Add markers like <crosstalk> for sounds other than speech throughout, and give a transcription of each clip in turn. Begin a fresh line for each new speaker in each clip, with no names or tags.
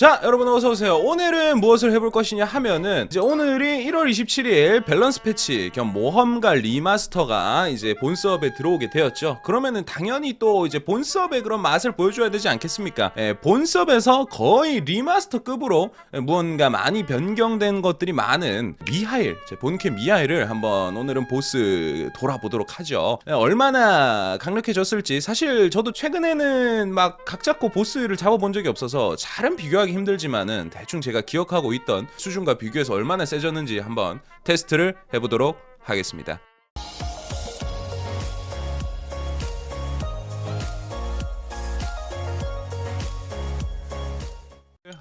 자 여러분 어서오세요. 오늘은 무엇을 해볼 것이냐 하면은 이제 오늘이 1월 27일 밸런스 패치 겸 모험가 리마스터가 이제 본 수업에 들어오게 되었죠. 그러면은 당연히 또 이제 본 수업의 그런 맛을 보여줘야 되지 않겠습니까? 예, 본 수업에서 거의 리마스터급으로 예, 무언가 많이 변경된 것들이 많은 미하일 제 본캐 미하일을 한번 오늘은 보스 돌아보도록 하죠. 예, 얼마나 강력해졌을지 사실 저도 최근에는 막 각 잡고 보스를 잡아본 적이 없어서 잘은 비교하기 힘들지만은 대충 제가 기억하고 있던 수준과 비교해서 얼마나 세졌는지 한번 테스트를 해보도록 하겠습니다.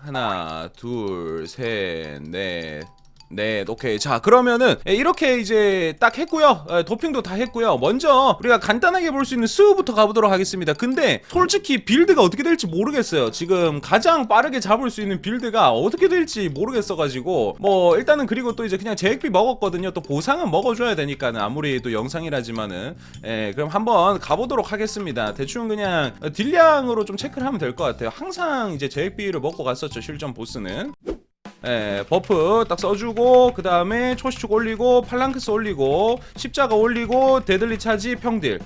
하나, 둘, 셋, 넷. 네, 오케이. 자, 그러면은 예, 이렇게 이제 딱 했고요. 예, 도핑도 다 했고요. 먼저 우리가 간단하게 볼 수 있는 수부터 가보도록 하겠습니다. 근데 솔직히 빌드가 어떻게 될지 모르겠어요. 지금 가장 빠르게 잡을 수 있는 빌드가 어떻게 될지 모르겠어가지고 뭐 일단은 그리고 또 이제 그냥 제액비 먹었거든요. 또 보상은 먹어줘야 되니까는 아무리 또 영상이라지만은 예, 그럼 한번 가보도록 하겠습니다. 대충 그냥 딜량으로 좀 체크를 하면 될 것 같아요. 항상 이제 제액비를 먹고 갔었죠. 실전 보스는. 예, 버프 딱 써주고 그 다음에 초시축 올리고 팔랑크스 올리고 십자가 올리고 데들리 차지 평딜.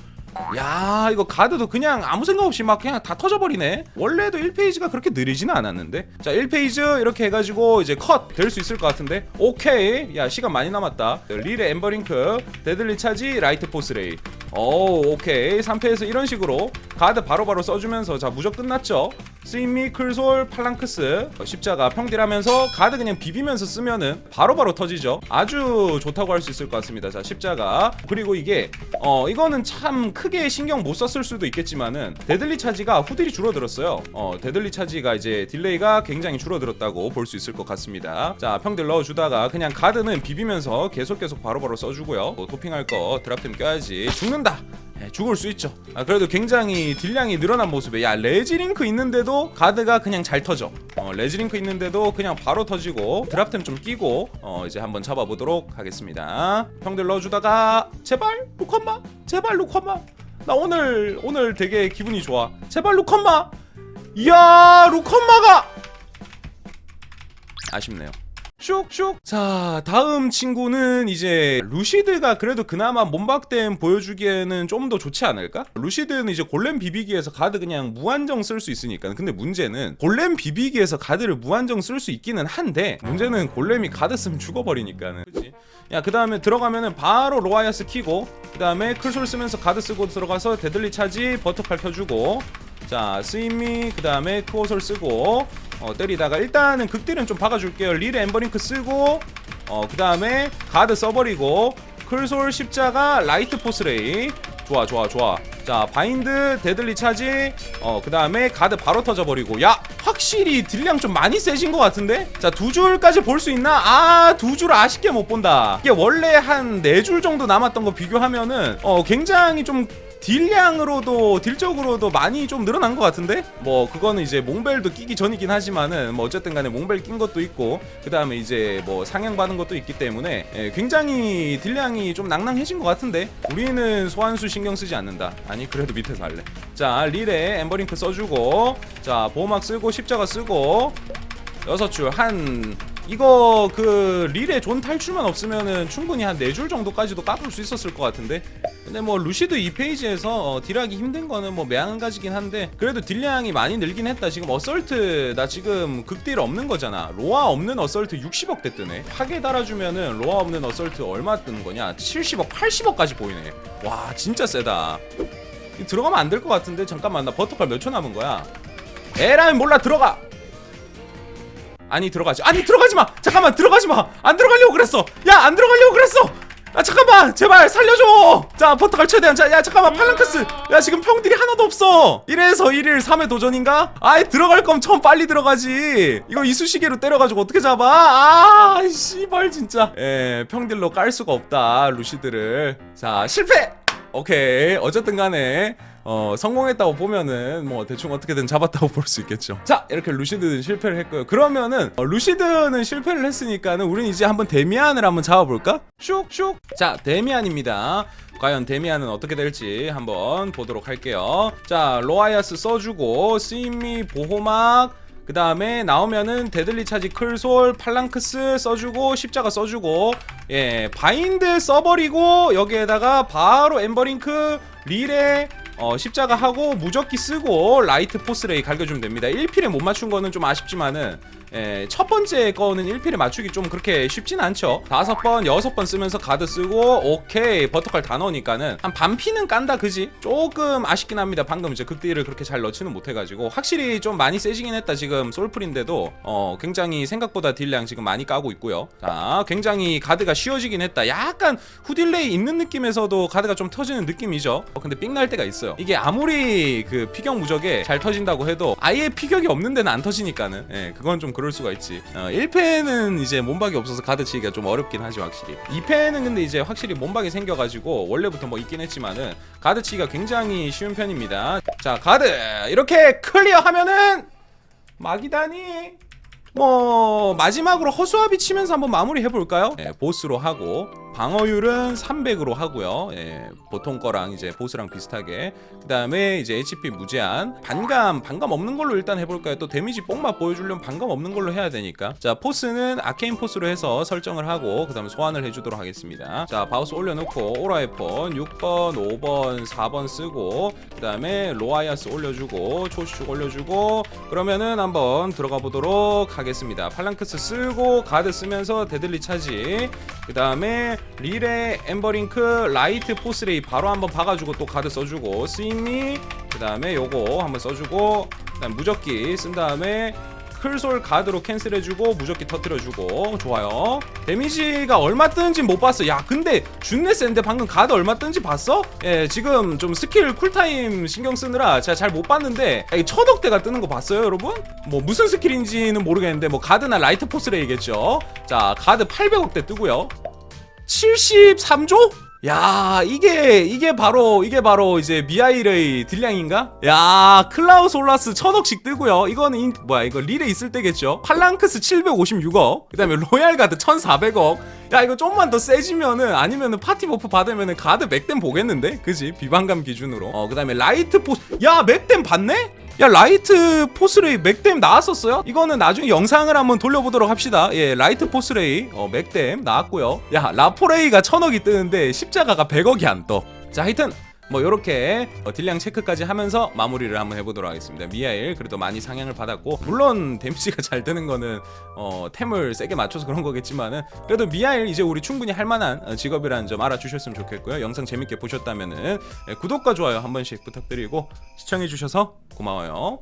야 이거 가드도 그냥 아무 생각 없이 막 그냥 다 터져버리네. 원래도 1페이지가 그렇게 느리지는 않았는데. 자 1페이지 이렇게 해가지고 이제 컷 될 수 있을 것 같은데. 오케이. 야 시간 많이 남았다. 릴의 엠버링크 데들리 차지 라이트 포스레이 오 오케이. 3패에서 이런 식으로 가드 바로바로 써주면서 자 무적 끝났죠? 스인미 클솔 팔랑크스. 어, 십자가 평딜하면서 가드 그냥 비비면서 쓰면은 바로바로 터지죠. 아주 좋다고 할 수 있을 것 같습니다. 자 십자가. 그리고 이게 어 이거는 참 크게 신경 못 썼을 수도 있겠지만은 데들리 차지가 후딜이 줄어들었어요. 어 데들리 차지가 이제 딜레이가 굉장히 줄어들었다고 볼 수 있을 것 같습니다. 자 평딜 넣어주다가 그냥 가드는 비비면서 계속 계속 바로바로 써주고요. 뭐 도핑할 거 드랍템 껴야지. 죽는 다 예, 죽을 수 있죠. 아, 그래도 굉장히 딜량이 늘어난 모습에 야 레지링크 있는데도 가드가 그냥 잘 터져. 어, 레지링크 있는데도 그냥 바로 터지고 드랍템 좀 끼고 어, 이제 한번 잡아보도록 하겠습니다. 형들 넣어주다가 제발 루컨마 제발 루컨마 나 오늘 오늘 되게 기분이 좋아. 제발 루컨마 이야 루컨마가 아쉽네요. 슉슉 자 다음 친구는 이제 루시드가 그래도 그나마 몸박댐 보여주기에는 좀 더 좋지 않을까? 루시드는 이제 골렘 비비기에서 가드 그냥 무한정 쓸 수 있으니까 근데 문제는 골렘 비비기에서 가드를 무한정 쓸 수 있기는 한데 문제는 골렘이 가드 쓰면 죽어버리니까는 그치? 야그 다음에 들어가면은 바로 로아이아스 키고 그 다음에 클솔 쓰면서 가드 쓰고 들어가서 데들리 차지 버터칼 켜주고 자 스위미 그 다음에 크오솔 쓰고 어, 때리다가 일단은 극딜은 좀 박아줄게요. 릴 엠버링크 쓰고 어, 그 다음에 가드 써버리고 클솔 십자가 라이트 포스레이 좋아 좋아 좋아. 자 바인드 데들리 차지. 어 그 다음에 가드 바로 터져버리고. 야 확실히 딜량 좀 많이 세진 것 같은데? 자 두 줄까지 볼 수 있나? 아 두 줄 아쉽게 못 본다. 이게 원래 한 네 줄 정도 남았던 거 비교하면은 어 굉장히 좀 딜량으로도 딜적으로도 많이 좀 늘어난 것 같은데? 뭐 그거는 이제 몽벨도 끼기 전이긴 하지만은 뭐 어쨌든 간에 몽벨 낀 것도 있고 그 다음에 이제 뭐 상향 받은 것도 있기 때문에 예, 굉장히 딜량이 좀 낭낭해진 것 같은데? 우리는 소환수 신경 쓰지 않는다. 아니 그래도 밑에서 할래. 자 릴에 엠버링크 써주고 자 보호막 쓰고 십자가 쓰고 여섯 줄한 이거 그 릴에 존 탈출만 없으면은 충분히 한네줄 정도까지도 까볼 수 있었을 것 같은데? 근데 뭐 루시드 2페이지에서 어, 딜하기 힘든 거는 뭐 매한가지긴 한데 그래도 딜량이 많이 늘긴 했다. 지금 어설트 나 지금 극딜 없는 거잖아. 로아 없는 어설트 60억 대 뜨네. 파괴 달아주면은 로아 없는 어설트 얼마 뜨는 거냐? 70억 80억까지 보이네. 와 진짜 세다. 들어가면 안 될 것 같은데? 잠깐만 나 버터칼 몇초 남은 거야? 에라면 몰라 들어가 아니 들어가지. 아니 들어가지 마! 잠깐만 들어가지 마안 들어가려고 그랬어! 야 안 들어가려고 그랬어! 아 잠깐만! 제발 살려줘! 자 버터갈 최대한 자야 잠깐만 팔랑크스! 야 지금 평딜이 하나도 없어! 1에서 1일 3회 도전인가? 아이 들어갈 거면 처음 빨리 들어가지! 이거 이쑤시개로 때려가지고 어떻게 잡아? 아 씨발 진짜. 예 평딜로 깔 수가 없다 루시드를. 자 실패 오케이. 어쨌든 간에 어 성공했다고 보면은 뭐 대충 어떻게든 잡았다고 <laughs> 볼 수 있겠죠. 자 이렇게 루시드는 실패를 했고요. 그러면은 어, 루시드는 실패를 했으니까는 우린 이제 한번 데미안을 한번 잡아볼까? 슉슉. 자 데미안입니다. 과연 데미안은 어떻게 될지 한번 보도록 할게요. 자 로아이아스 써주고 스이미 보호막 그 다음에 나오면은 데들리 차지 클솔 팔랑크스 써주고 십자가 써주고 예 바인드 써버리고 여기에다가 바로 엠버링크 릴에 어, 십자가 하고 무적기 쓰고 라이트 포스레이 갈겨주면 됩니다. 1필에 못 맞춘 거는 좀 아쉽지만은 예, 첫 번째 거는 1필에 맞추기 좀 그렇게 쉽진 않죠. 다섯 번 여섯 번 쓰면서 가드 쓰고 오케이 버터칼 다 넣으니까는 한 반피는 깐다 그지? 조금 아쉽긴 합니다. 방금 이제 극딜을 그렇게 잘 넣지는 못해가지고. 확실히 좀 많이 세지긴 했다 지금 솔풀인데도. 어 굉장히 생각보다 딜량 지금 많이 까고 있고요. 자 굉장히 가드가 쉬워지긴 했다. 약간 후딜레이 있는 느낌에서도 가드가 좀 터지는 느낌이죠. 어, 근데 삑날 때가 있어 요. 이게 아무리 그 피격 무적에 잘 터진다고 해도 아예 피격이 없는 데는 안 터지니까는 예 그건 좀 그럴 수가 있지. 어, 1패는 이제 몸박이 없어서 가드 치기가 좀 어렵긴 하지 확실히. 2패는 근데 이제 확실히 몸박이 생겨가지고 원래부터 뭐 있긴 했지만은 가드 치기가 굉장히 쉬운 편입니다. 자 가드! 이렇게 클리어하면은 막이다니! 뭐 마지막으로 허수아비 치면서 한번 마무리 해볼까요? 예, 보스로 하고 방어율은 300으로 하고요. 예, 보통 거랑 이제 보스랑 비슷하게 그 다음에 이제 HP 무제한 반감 반감 없는 걸로 일단 해볼까요? 또 데미지 뽕맛 보여주려면 반감 없는 걸로 해야 되니까 자 포스는 아케인 포스로 해서 설정을 하고 그 다음에 소환을 해주도록 하겠습니다. 자 바우스 올려놓고 오라이폰 6번 5번 4번 쓰고 그 다음에 로아이아스 올려주고 초시축 올려주고 그러면은 한번 들어가 보도록 하겠습니다. 팔랑크스 쓰고 가드 쓰면서 데들리 차지 그 다음에 릴에 엠버링크 라이트 포스레이 바로 한번 박아주고 또 가드 써주고 스윙미 그 다음에 요거 한번 써주고 그다음 무적기 쓴 다음에 클솔 가드로 캔슬해주고 무적기 터트려주고. 좋아요. 데미지가 얼마 뜨는지 못 봤어 야 근데 준네 센데 방금 가드 얼마 뜨는지 봤어? 예 지금 좀 스킬 쿨타임 신경 쓰느라 제가 잘 못 봤는데 야, 이 처덕대가 뜨는 거 봤어요 여러분? 뭐 무슨 스킬인지는 모르겠는데 뭐 가드나 라이트 포스레이겠죠? 자 가드 800억대 뜨고요 73조? 야 이게 이게 바로 이게 바로 이제 미아일의 딜량인가? 야 클라우스 올라스 천억씩 뜨고요 이거는 인, 뭐야 이거 릴에 있을 때겠죠 팔랑크스 756억 그 다음에 로얄 가드 1400억 야 이거 좀만 더 세지면은 아니면은 파티 버프 받으면은 가드 맥댐 보겠는데 그지 비반감 기준으로 어그 다음에 라이트 포스 야 맥댐 봤네? 야 라이트 포스레이 맥댐 나왔었어요? 이거는 나중에 영상을 한번 돌려보도록 합시다. 예 라이트 포스레이 어 맥댐 나왔고요. 야 라포레이가 천억이 뜨는데 십자가가 100억이 안떠자 하여튼 뭐 요렇게 어, 딜량 체크까지 하면서 마무리를 한번 해보도록 하겠습니다. 미아일 그래도 많이 상향을 받았고 물론 데미지가 <laughs> 잘 되는 거는 어, 템을 세게 맞춰서 그런 거겠지만은 그래도 미아일 이제 우리 충분히 할만한 어, 직업이라는 점 알아주셨으면 좋겠고요. 영상 재밌게 보셨다면은 예, 구독과 좋아요 한 번씩 부탁드리고 시청해주셔서 고마워요